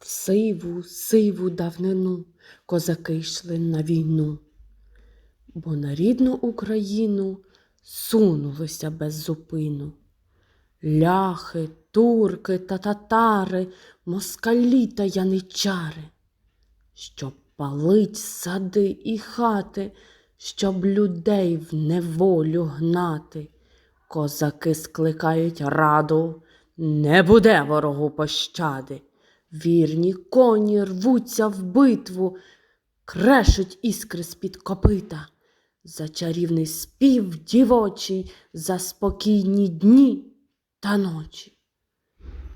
В сиву, сиву давнину козаки йшли на війну, бо на рідну Україну сунулися без зупину. Ляхи, турки та татари, москалі та яничари, щоб палить сади і хати, щоб людей в неволю гнати. Козаки скликають раду, не буде ворогу пощади. Вірні коні рвуться в битву, крешуть іскри з-під копита. За чарівний спів дівочий, за спокійні дні та ночі.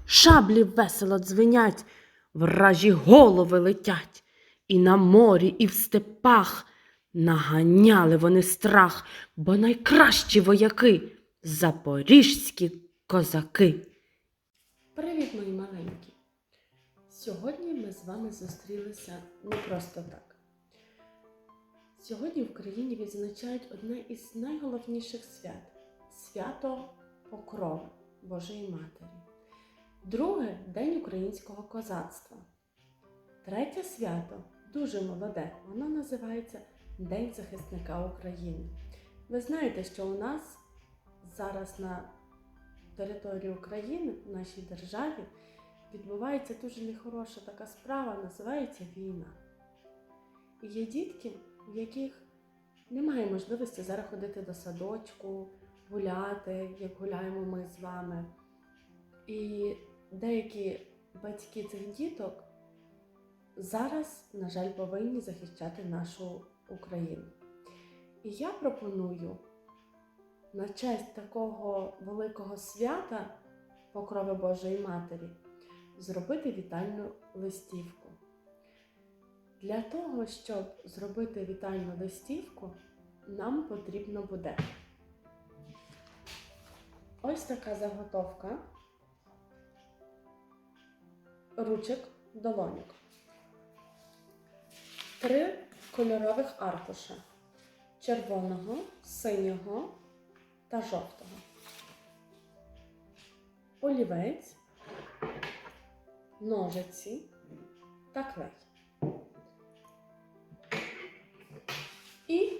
Шаблі весело дзвенять, вражі голови летять, і на морі, і в степах наганяли вони страх, бо найкращі вояки запоріжські козаки. Привіт, мої маленькі! Сьогодні ми з вами зустрілися не просто так. Сьогодні в Україні відзначають одне із найголовніших свят свято Покрови Божої Матері. Друге День українського козацтва. Третє свято дуже молоде. Воно називається День захисника України. Ви знаєте, що у нас зараз на території України, в нашій державі, відбувається дуже нехороша така справа, називається війна. І є дітки, в яких немає можливості зараз ходити до садочку, гуляти, як гуляємо ми з вами. І деякі батьки цих діток зараз, на жаль, повинні захищати нашу Україну. І я пропоную на честь такого великого свята Покрови Божої Матері зробити вітальну листівку. Для того, щоб зробити вітальну листівку, нам потрібно буде ось така заготовка ручок долоньок, три кольорових аркуша червоного, синього та жовтого, олівець, ножиці та клей. І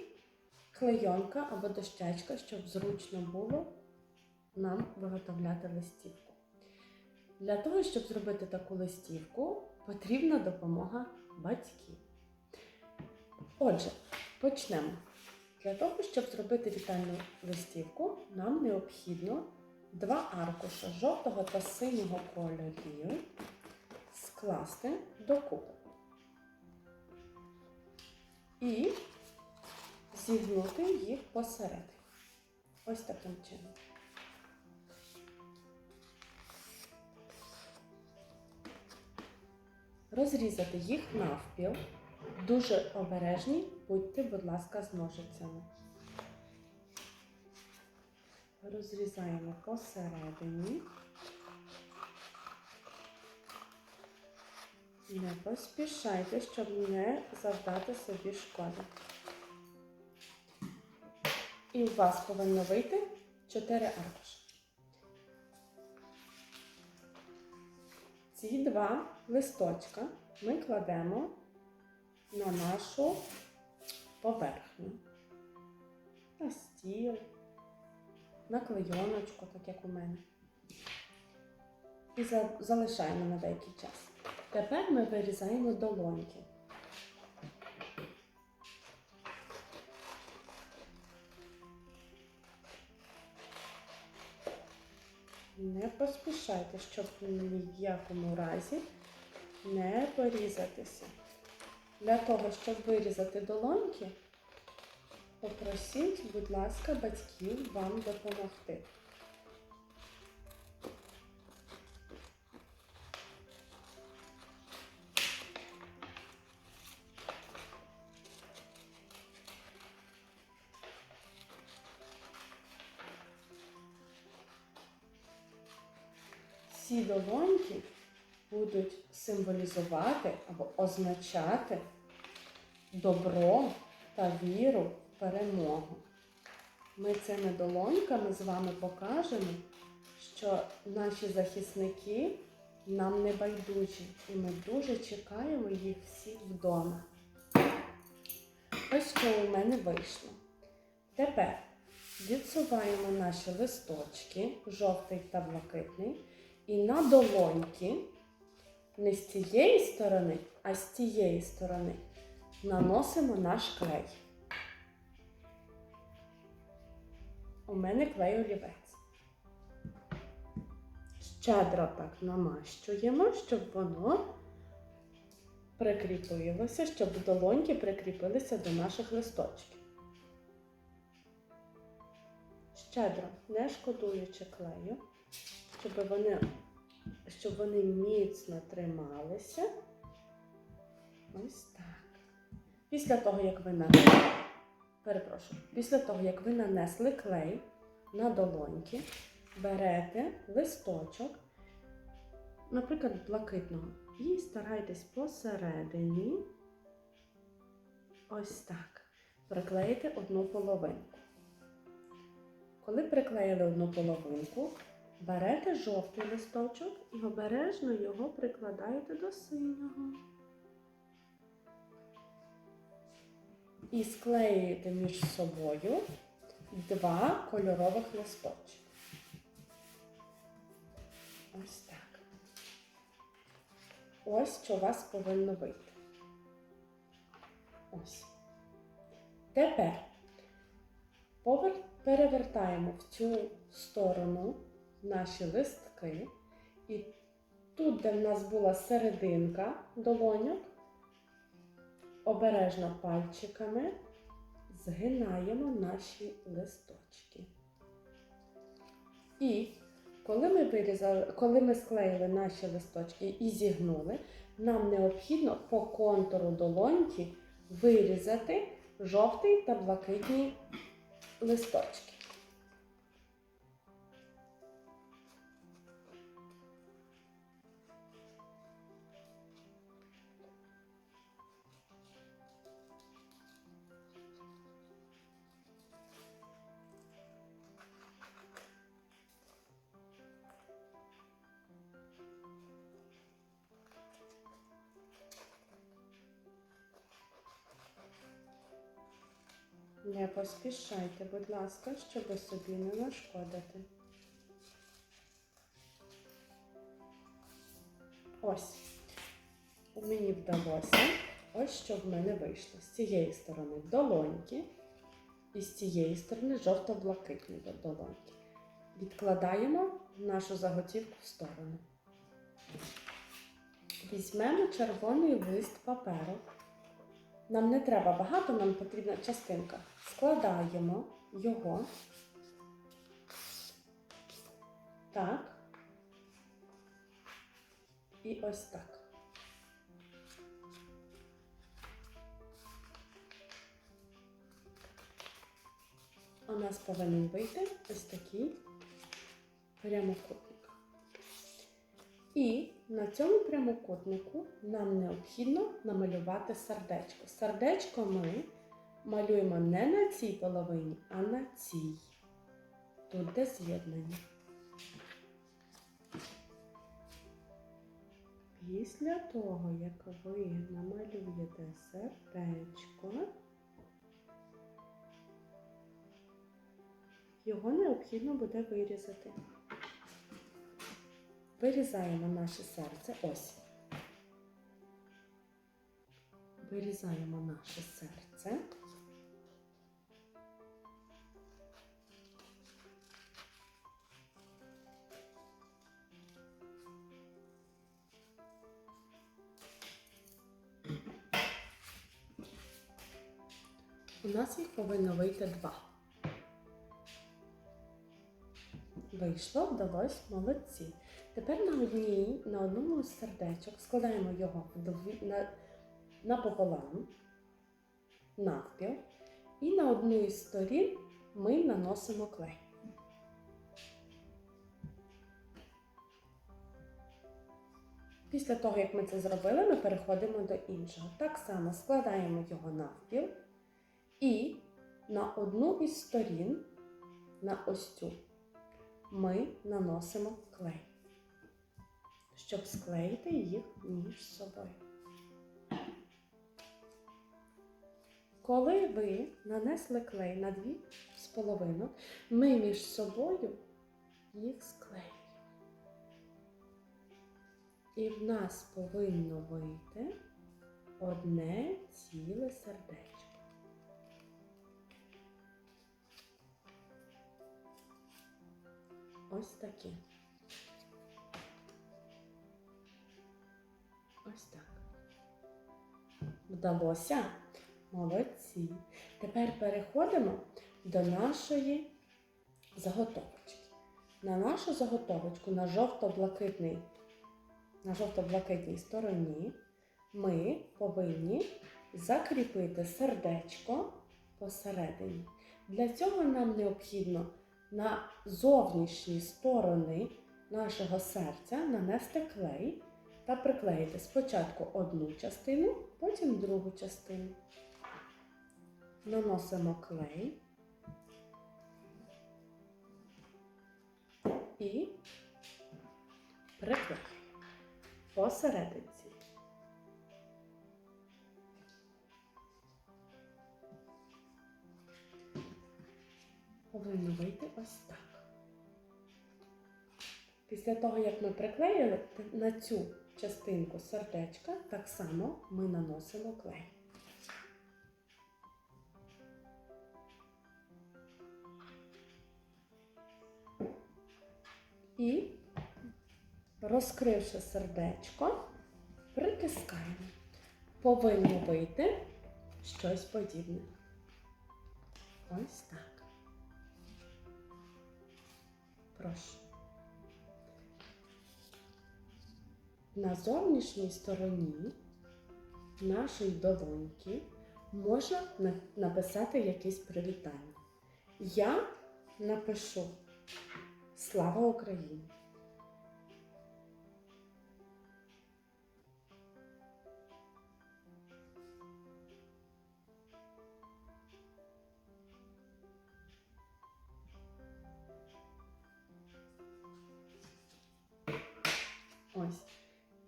клейонка або дощечка, щоб зручно було нам виготовляти листівку. Для того, щоб зробити таку листівку, потрібна допомога батьків. Отже, почнемо. Для того, щоб зробити вітальну листівку, нам необхідно два аркуша жовтого та синього кольорів скласти докупи. І зігнути їх посередині. Ось таким чином. Розрізати їх навпіл. Дуже обережні, будьте, будь ласка, з ножицями. Розрізаємо посередині. Не поспішайте, щоб не завдати собі шкоди. І у вас повинно вийти 4 аркуші. Ці два листочка ми кладемо на нашу поверхню, на стіл, на клейоночку, так як у мене. І залишаємо на деякий час. Тепер ми вирізаємо долоньки. Не поспішайте, щоб ні в якому разі не порізатися. Для того, щоб вирізати долоньки, попросіть, будь ласка, батьків вам допомогти. Ці долоньки будуть символізувати або означати добро та віру в перемогу. Ми цими долоньками з вами покажемо, що наші захисники нам не байдужі, і ми дуже чекаємо їх всіх вдома. Ось що у мене вийшло. Тепер відсуваємо наші листочки, жовтий та блакитний, і на долоньки, не з цієї сторони, а з цієї сторони, наносимо наш клей. У мене клей олівець. Щедро так намащуємо, щоб воно прикріпилося, щоб долоньки прикріпилися до наших листочків. Щедро, не шкодуючи клею, щоб вони, щоб вони міцно трималися. Ось так. Після того, як ви нанесли, перепрошую, після того, як ви нанесли клей на долоньки, берете листочок, наприклад, блакитного, і старайтесь посередині ось так приклеїти одну половинку. Коли приклеїли одну половинку, берете жовтий листочок і обережно його прикладаєте до синього. І склеюєте між собою два кольорових листочки. Ось так. Ось що у вас повинно вийти. Ось. Тепер перевертаємо в цю сторону наші листки. І тут, де в нас була серединка долоньок, обережно пальчиками згинаємо наші листочки. І коли ми вирізали, коли ми склеїли наші листочки і зігнули, нам необхідно по контуру долоньки вирізати жовтий та блакитні листочки. Не поспішайте, будь ласка, щоб собі не нашкодити. Ось. Мені вдалося. Ось що в мене вийшло. З цієї сторони долоньки і з цієї сторони жовто-блакитні долоньки. Відкладаємо нашу заготівку в сторону. Візьмемо червоний лист паперу. Нам не треба багато, нам потрібна частинка. Складаємо його. Так. І ось так. У нас повинен вийти ось такий прямокутник. І на цьому прямокутнику нам необхідно намалювати сердечко. Сердечко ми малюємо не на цій половині, а на цій. Тут де з'єднання. Після того, як ви намалюєте сердечко, його необхідно буде вирізати. Вирізаємо наше серце. Ось. Вирізаємо наше серце. У нас їх повинно вийти два. Вийшло, вдалось, молодці. Тепер на одній, на одному з сердечок складаємо його на, напополам, навпіл, і на одну із сторін ми наносимо клей. Після того, як ми це зробили, ми переходимо до іншого. Так само складаємо його навпіл і на одну із сторін, на ось цю, ми наносимо клей. щоб склеїти їх між собою. Коли ви нанесли клей на дві з половинок, ми між собою їх склеїмо. І в нас повинно вийти одне ціле сердечко. Ось таке. Ось так. Вдалося? Молодці. Тепер переходимо до нашої заготовочки. На нашу заготовочку на жовто-блакитний, на жовто-блакитній стороні ми повинні закріпити сердечко посередині. Для цього нам необхідно на зовнішні сторони нашого серця нанести клей та приклеїти спочатку одну частину, потім другу частину. Наносимо клей і приклеїмо посерединці. Повинно ось так. Після того, як ми приклеїли на цю частинку сердечка, так само ми наносимо клей. І, розкривши сердечко, притискаємо. Повинно вийти щось подібне. Ось так. Прошу. На зовнішній стороні нашої долоньки можна написати якесь привітання. Я напишу Слава Україні!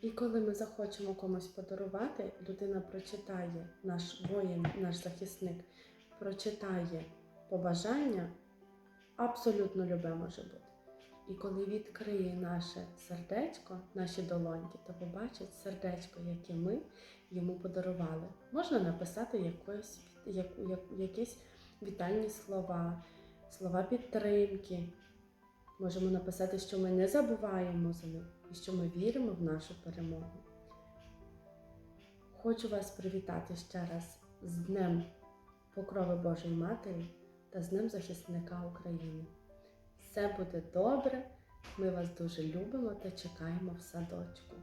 І коли ми захочемо комусь подарувати, людина прочитає, наш воїн, наш захисник, прочитає побажання, абсолютно любе може бути. І коли відкриє наше сердечко, наші долоньки, то побачить сердечко, яке ми йому подарували. Можна написати якось, як, як, якісь вітальні слова, слова підтримки. Можемо написати, що ми не забуваємо за них і що ми віримо в нашу перемогу. Хочу вас привітати ще раз з Днем Покрови Божої Матері та з Днем захисника України. Все буде добре, ми вас дуже любимо та чекаємо в садочку.